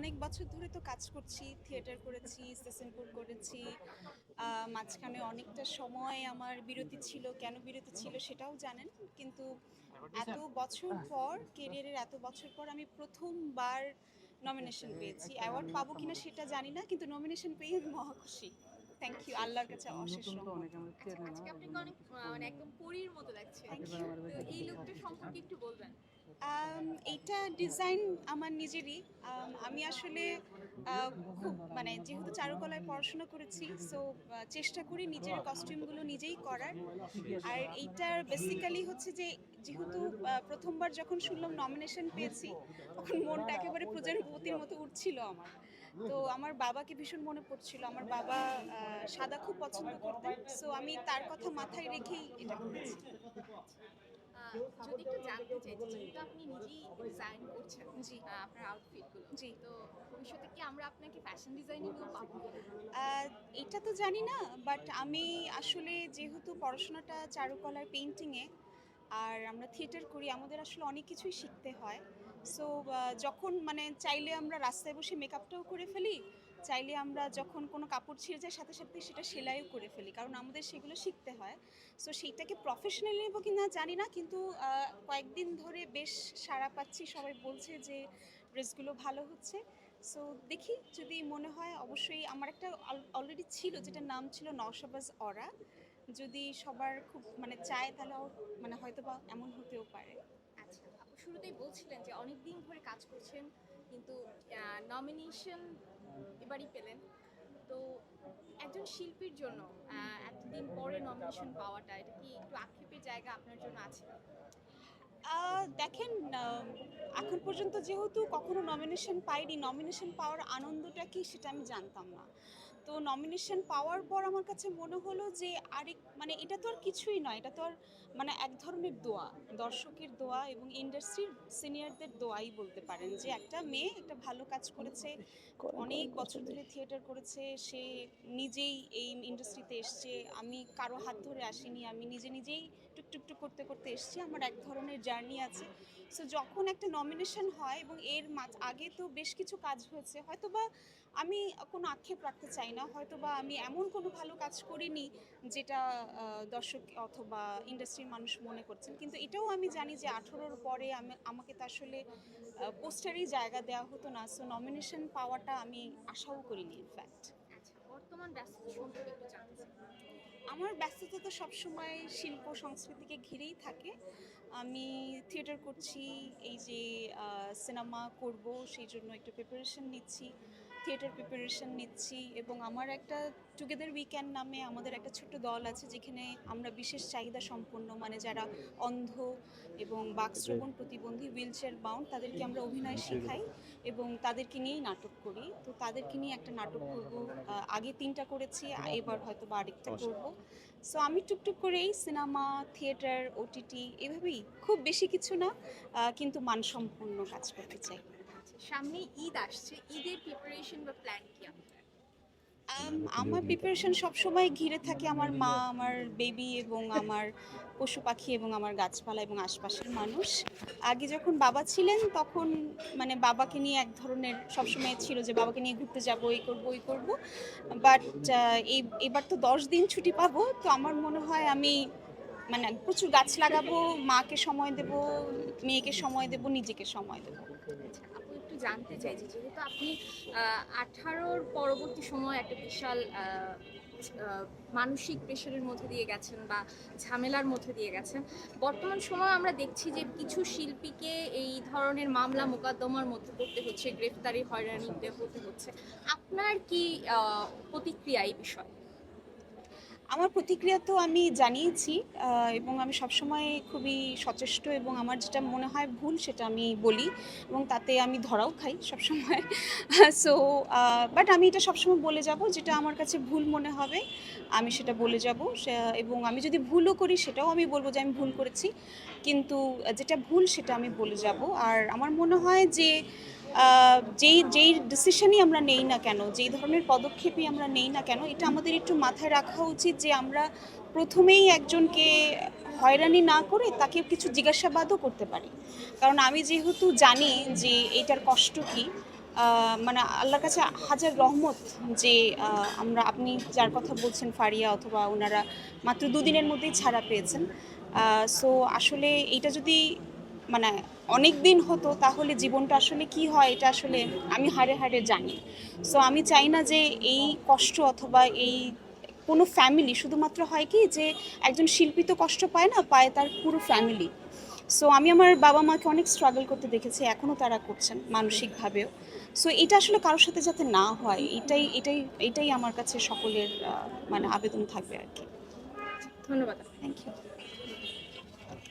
অনেক বছর ধরে তো কাজ করছি থিয়েটার করেছি সেশনপুর করেছি। মাঝখানে অনেকটা সময় আমার বিরতি ছিল, কেন বিরতি ছিল সেটাও জানেন। কিন্তু এত বছর পর কেরিয়ারের এত বছর পর আমি প্রথমবার নমিনেশন পেয়েছি। অ্যাওয়ার্ড পাবো কিনা সেটা জানি না, কিন্তু নমিনেশন পেয়ে মহাখুশি মহা খুশি। থ্যাংক ইউ আল্লাহর কাছে অশেষ রহমত। অনেকে আমরা চেনে আজকে আপনাকে অনেক মানে একদম পরীর মতো লাগছে. এই লুকটা সম্পর্কে একটু বলবেন। এইটা ডিজাইন আমার নিজেরই। আমি আসলে খুব মানে যেহেতু চারুকলায় পড়াশোনা করেছি সো চেষ্টা করি নিজের কস্টিউমগুলো নিজেই করার। আর এইটার বেসিক্যালি হচ্ছে যে যেহেতু প্রথমবার যখন শুনলাম নমিনেশন পেয়েছি তখন মনটা একেবারে প্রজাপতির মতো উঠছিল আমার। তো আমার বাবাকে ভীষণ মনে পড়ছিল। আমার বাবা সাদা খুব পছন্দ করতেন। সো আমি তার কথা মাথায় রেখেই এটা করেছি। যদি একটু জানতে চাই যেহেতু আপনি নিজেই ডিজাইন করছেন জি। আপনার আউটফিটগুলো জি। তো ভবিষ্যতে কি আমরা আপনাকে ফ্যাশন ডিজাইনিংও পাবো? এটা তো জানি না বাট আমি আসলে যেহেতু পড়াশোনাটা চারুকলার পেন্টিংয়ে আর আমরা থিয়েটার করি আমাদের আসলে অনেক কিছুই শিখতে হয়। সো যখন মানে চাইলে আমরা রাস্তায় বসে মেকআপটাও করে ফেলি, চাইলে আমরা যখন কোনো কাপড় ছিঁড়ে যায়, সাথে সাথে সেটা সেলাইও করে ফেলি, কারণ আমাদের সেগুলো শিখতে হয়। সো সেইটাকে প্রফেশনালি নেব কি না জানি না, কিন্তু কয়েকদিন ধরে বেশ সাড়া পাচ্ছি। সবাই বলছে যে ড্রেসগুলো ভালো হচ্ছে। সো দেখি যদি মনে হয়, অবশ্যই আমার একটা অলরেডি ছিল যেটা নাম ছিল নশাবাজ অরা। যদি সবার খুব মানে চায়, তাহলে মানে হয়তো বা এমন হতেও পারে। শুরুতেই বলছিলেন যে অনেক দিন ধরে কাজ করছেন, কিন্তু নমিনেশন এবারই পেলেন। তো একজন শিল্পীর জন্য এতদিন পরে নমিনেশন পাওয়াটা, এটা কি একটু আক্ষেপের জায়গা আপনার জন্য আছে? দেখেন এখন পর্যন্ত যেহেতু কখনো নমিনেশন পাইনি নমিনেশন পাওয়ার আনন্দটা কি সেটা আমি জানতাম না। তো নমিনেশন পাওয়ার পর আমার কাছে মনে হলো যে আরেক মানে এটা তো আর কিছুই নয়, এটা তো আর মানে এক ধরনের দোয়া, দর্শকের দোয়া এবং ইন্ডাস্ট্রির সিনিয়রদের দোয়াই বলতে পারেন যে একটা মেয়ে একটা ভালো কাজ করেছে, অনেক বছর ধরে থিয়েটার করেছে, সে নিজেই এই ইন্ডাস্ট্রিতে এসছে, আমি কারও হাত ধরে আসিনি, আমি নিজে নিজেই টুকটুক টুক করতে করতে এসছি। আমার এক ধরনের জার্নি আছে। সো যখন একটা নমিনেশন হয় এবং এর মাঝ, আগে তো বেশ কিছু কাজ হয়েছে, হয়তোবা আমি কোনো আক্ষেপ রাখতে চাই না, হয়তোবা আমি এমন কোনো ভালো কাজ করিনি যেটা দর্শক অথবা ইন্ডাস্ট্রির মানুষ মনে করছেন। কিন্তু এটাও আমি জানি যে আঠেরোর পরে আমি, আমাকে তো আসলে পোস্টারেই জায়গা দেওয়া হতো না। সো নমিনেশন পাওয়াটা আমি আশাও করিনি ইনফ্যাক্ট আচ্ছা বর্তমান ব্যস্ততা সম্পর্কে একটু জানতে আমার ব্যস্ততা তো সবসময় শিল্প সংস্কৃতিকে ঘিরেই থাকে। আমি থিয়েটার করছি, এই যে সিনেমা করব, সেই জন্য একটু প্রিপারেশন নিচ্ছি। থিয়েটার প্রিপারেশন নিচ্ছি এবং আমার একটা টুগেদার উইকেন্ড নামে আমাদের একটা ছোট্ট দল আছে যেখানে আমরা বিশেষ চাহিদা সম্পন্ন মানে যারা অন্ধ এবং বাকশ্রবণ প্রতিবন্ধী হুইল চেয়ার বাউন্ড তাদেরকে আমরা অভিনয় শেখাই এবং তাদেরকে নিয়েই নাটক করি। তো তাদেরকে নিয়ে একটা নাটক করব আগে তিনটা করেছি এবার হয়তো বা আরেকটা করব। সো আমি টুকটুক করেই সিনেমা থিয়েটার ওটিটি এভাবেই খুব বেশি কিছু না কিন্তু মানসম্পন্ন কাজ করতে চাই। আচ্ছা সামনে ঈদ আসছে ঈদের প্রিপারেশন বা প্ল্যান কি আপনার? আমার প্রিপারেশন সবসময় ঘিরে থাকে আমার মা আমার বেবি এবং আমার পশু পাখি এবং আমার গাছপালা এবং আশপাশের মানুষ। আগে যখন বাবা ছিলেন তখন মানে বাবাকে নিয়ে এক ধরনের সবসময় ছিল যে বাবাকে নিয়ে ঘুরতে যাব এই করব ওই করব। বাট এই এবার তো দশ দিন ছুটি পাবো তো আমার মনে হয় আমি মানে প্রচুর গাছ লাগাবো মাকে সময় দেব মেয়েকে সময় দেব নিজেকে সময় দেবো। আচ্ছা জানতে চাই যে যেহেতু আপনি আঠারোর পরবর্তী সময় একটা বিশাল মানসিক প্রেশারের মধ্যে দিয়ে গেছেন বা ঝামেলার মধ্যে দিয়ে গেছেন, বর্তমান সময় আমরা দেখছি যে কিছু শিল্পীকে এই ধরনের মামলা মোকদ্দমার মধ্যে পড়তে হচ্ছে, গ্রেফতারি হয়রানিতে হতে হচ্ছে। আপনার কি প্রতিক্রিয়া এই বিষয়ে? আমার প্রতিক্রিয়া তো আমি জানিয়েছি এবং আমি সবসময় খুবই সচেষ্ট এবং আমার যেটা মনে হয় ভুল সেটা আমি বলি এবং তাতে আমি ধরাও খাই সবসময়। সো বাট আমি এটা সবসময় বলে যাব যেটা আমার কাছে ভুল মনে হবে, আমি সেটা বলে যাব। এবং আমি যদি ভুলও করি সেটাও আমি বলব যে আমি ভুল করেছি। কিন্তু যেটা ভুল সেটা আমি বলে যাব। আর আমার মনে হয় যে যেই যেই ডিসিশনই আমরা নেই না কেন, যেই ধরনের পদক্ষেপই আমরা নেই না কেন, এটা আমাদের একটু মাথায় রাখা উচিত যে আমরা প্রথমেই একজনকে হয়রানি না করে তাকে কিছু জিজ্ঞাসাবাদও করতে পারি। কারণ আমি যেহেতু জানি যে এটার কষ্ট কী মানে আল্লাহর কাছে হাজার রহমত যে আমরা আপনি যার কথা বলছেন ফারিয়া অথবা ওনারা মাত্র দুদিনের মধ্যেই ছাড়া পেয়েছেন। সো আসলে এটা যদি মানে অনেক দিন হতো তাহলে জীবনটা আসলে কি হয় এটা আসলে আমি হাড়ে হাড়ে জানি। সো আমি চাই না যে এই কষ্ট অথবা এই কোনো ফ্যামিলি শুধুমাত্র হয় কি যে একজন শিল্পী তো কষ্ট পায় না পায় তার পুরো ফ্যামিলি সো আমি আমার বাবা মাকে অনেক স্ট্রাগল করতে দেখেছি এখনও তারা করছেন মানসিকভাবেও। সো এটা আসলে কারোর সাথে যাতে না হয় এটাই এটাই এটাই আমার কাছে সকলের মানে আবেদন থাকবে আর কি। ধন্যবাদ। থ্যাংক ইউ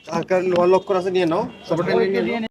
কার কার আছে নিয়ে নাও। সবটা নিয়ে নাও।